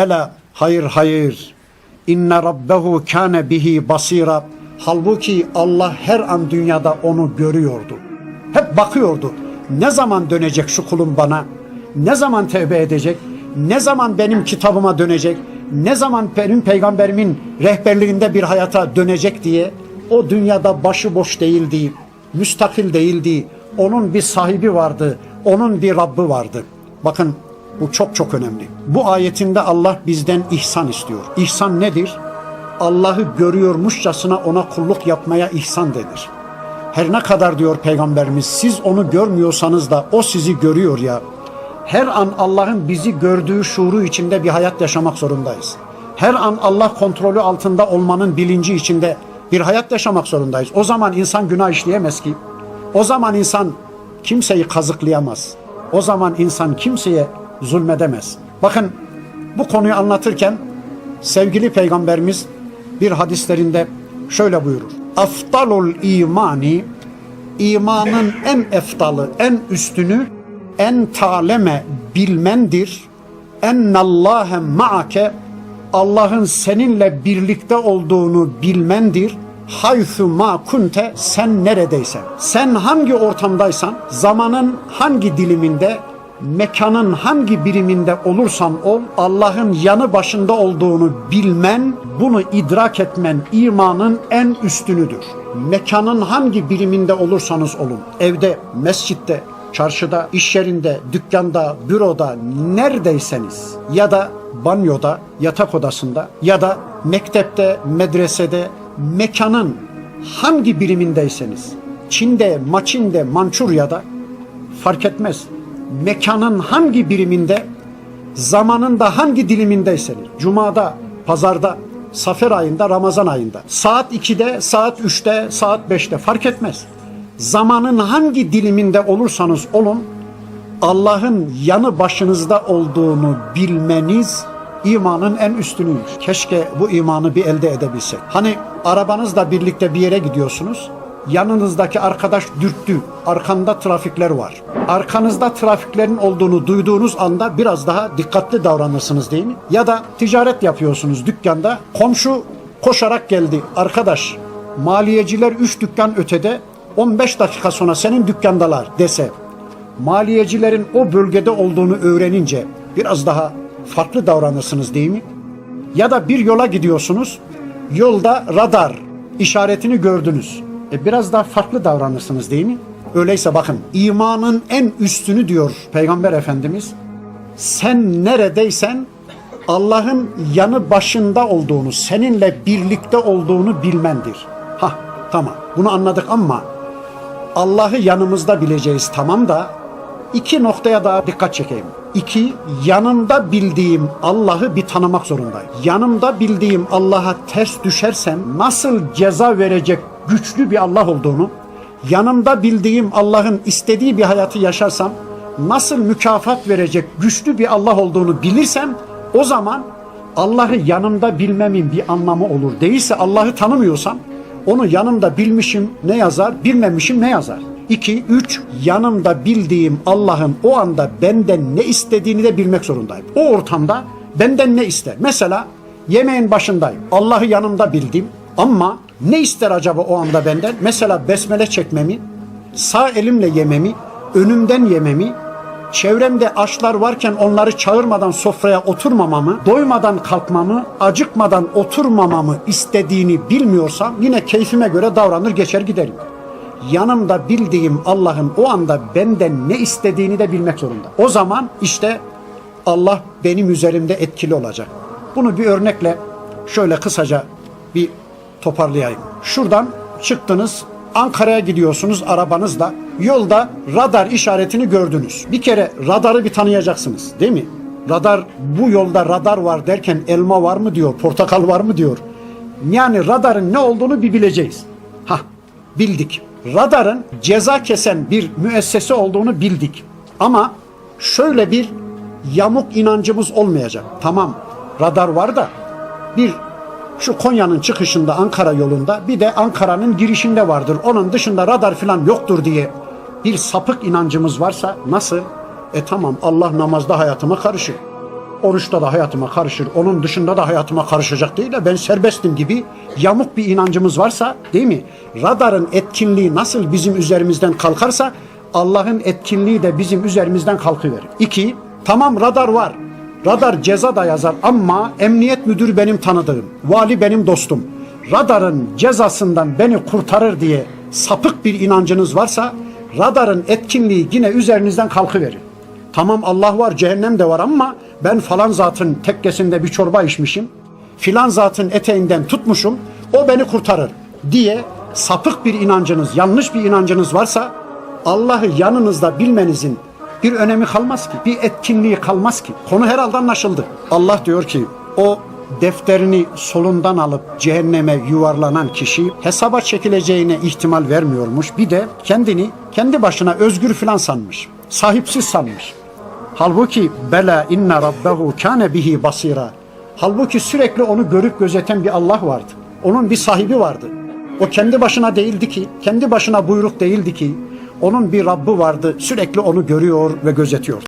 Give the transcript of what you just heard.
Ela hayır hayır. İnne rabbehu kâne bihi basira. Halbuki Allah her an dünyada onu görüyordu. Hep bakıyordu. Ne zaman dönecek şu kulum bana? Ne zaman tevbe edecek? Ne zaman benim kitabıma dönecek? Ne zaman benim peygamberimin rehberliğinde bir hayata dönecek diye o dünyada başıboş değildi, müstakil değildi. Onun bir sahibi vardı, onun bir Rabbi vardı. Bakın bu çok çok önemli. Bu ayetinde Allah bizden ihsan istiyor. İhsan nedir? Allah'ı görüyormuşçasına ona kulluk yapmaya ihsan denir. Her ne kadar diyor Peygamberimiz siz onu görmüyorsanız da o sizi görüyor ya. Her an Allah'ın bizi gördüğü şuuru içinde bir hayat yaşamak zorundayız. Her an Allah kontrolü altında olmanın bilinci içinde bir hayat yaşamak zorundayız. O zaman insan günah işleyemez ki. O zaman insan kimseyi kazıklayamaz. O zaman insan kimseye zulmedemez. Bakın bu konuyu anlatırken sevgili peygamberimiz bir hadislerinde şöyle buyurur. Aftalul imani imanın en eftalı, en üstünü en taleme bilmendir. Ennallâhe ma'ake Allah'ın seninle birlikte olduğunu bilmendir. Haythu ma kunte sen neredeysen. Sen hangi ortamdaysan, zamanın hangi diliminde, mekanın hangi biriminde olursan ol, Allah'ın yanı başında olduğunu bilmen, bunu idrak etmen imanın en üstünüdür. Mekanın hangi biriminde olursanız olun, evde, mescitte, çarşıda, iş yerinde, dükkanda, büroda, neredeyseniz ya da banyoda, yatak odasında ya da mektepte, medresede, mekanın hangi birimindeyseniz, Çin'de, Maçin'de, Mançurya'da fark etmez. Mekanın hangi biriminde, zamanın da hangi dilimindeyseniz, cumada, pazarda, safer ayında, Ramazan ayında, saat 2'de, saat 3'te, saat 5'te fark etmez. Zamanın hangi diliminde olursanız olun, Allah'ın yanı başınızda olduğunu bilmeniz imanın en üstünüdür. Keşke bu imanı bir elde edebilsek. Hani arabanızla birlikte bir yere gidiyorsunuz. Yanınızdaki arkadaş dürttü. Arkanda trafikler var. Arkanızda trafiklerin olduğunu duyduğunuz anda biraz daha dikkatli davranırsınız değil mi? Ya da ticaret yapıyorsunuz dükkanda. Komşu koşarak geldi. Arkadaş maliyeciler 3 dükkan ötede 15 dakika sonra senin dükkandalar dese maliyecilerin o bölgede olduğunu öğrenince biraz daha farklı davranırsınız değil mi? Ya da bir yola gidiyorsunuz, yolda radar işaretini gördünüz. E biraz daha farklı davranırsınız değil mi? Öyleyse bakın imanın en üstünü diyor Peygamber Efendimiz. Sen neredeysen Allah'ın yanı başında olduğunu, seninle birlikte olduğunu bilmendir. Ha tamam bunu anladık ama Allah'ı yanımızda bileceğiz tamam da iki noktaya daha dikkat çekeyim. İki, yanımda bildiğim Allah'ı bir tanımak zorundayım. Yanımda bildiğim Allah'a ters düşersem nasıl ceza verecek güçlü bir Allah olduğunu, yanımda bildiğim Allah'ın istediği bir hayatı yaşarsam nasıl mükafat verecek güçlü bir Allah olduğunu bilirsem o zaman Allah'ı yanımda bilmemin bir anlamı olur. Değilse Allah'ı tanımıyorsam onu yanımda bilmişim ne yazar, bilmemişim ne yazar. 2, 3 yanımda bildiğim Allah'ın o anda benden ne istediğini de bilmek zorundayım. O ortamda benden ne ister? Mesela yemeğin başındayım. Allah'ı yanımda bildim ama ne ister acaba o anda benden? Mesela besmele çekmemi, sağ elimle yememi, önümden yememi, çevremde aşlar varken onları çağırmadan sofraya oturmamamı, doymadan kalkmamı, acıkmadan oturmamamı istediğini bilmiyorsam yine keyfime göre davranır geçer giderim. Yanımda bildiğim Allah'ın o anda benden ne istediğini de bilmek zorunda. O zaman işte Allah benim üzerimde etkili olacak. Bunu bir örnekle şöyle kısaca bir toparlayayım. Şuradan çıktınız Ankara'ya gidiyorsunuz arabanızla. Yolda radar işaretini gördünüz. Bir kere radarı bir tanıyacaksınız değil mi? Radar bu yolda radar var derken elma var mı diyor, portakal var mı diyor. Yani radarın ne olduğunu bir bileceğiz. Ha bildik. Radarın ceza kesen bir müessese olduğunu bildik. Ama şöyle bir yamuk inancımız olmayacak. Tamam radar var da bir şu Konya'nın çıkışında Ankara yolunda bir de Ankara'nın girişinde vardır. Onun dışında radar falan yoktur diye bir sapık inancımız varsa nasıl? E tamam Allah namazda hayatıma karışır. oruçta da hayatıma karışır, onun dışında da hayatıma karışacak değil de ben serbestim gibi yamuk bir inancımız varsa değil mi? Radarın etkinliği nasıl bizim üzerimizden kalkarsa Allah'ın etkinliği de bizim üzerimizden kalkıverir. İki, tamam radar var. Radar ceza da yazar ama emniyet müdürü benim tanıdığım, vali benim dostum. Radarın cezasından beni kurtarır diye sapık bir inancınız varsa radarın etkinliği yine üzerinizden kalkıverir. Tamam Allah var, cehennem de var ama ben falan zatın tekkesinde bir çorba içmişim. Filan zatın eteğinden tutmuşum, o beni kurtarır diye sapık bir inancınız, yanlış bir inancınız varsa Allah'ı yanınızda bilmenizin bir önemi kalmaz ki, bir etkinliği kalmaz ki. Konu herhalde anlaşıldı. Allah diyor ki o defterini solundan alıp cehenneme yuvarlanan kişi hesaba çekileceğine ihtimal vermiyormuş. Bir de kendini kendi başına özgür filan sanmış. Sahipsiz sanmış. Halbuki bela inne rabbehu kâne bihi basira. Halbuki sürekli onu görüp gözeten bir Allah vardı. Onun bir sahibi vardı. O kendi başına değildi ki, kendi başına buyruk değildi ki. Onun bir Rabbi vardı, sürekli onu görüyor ve gözetiyor.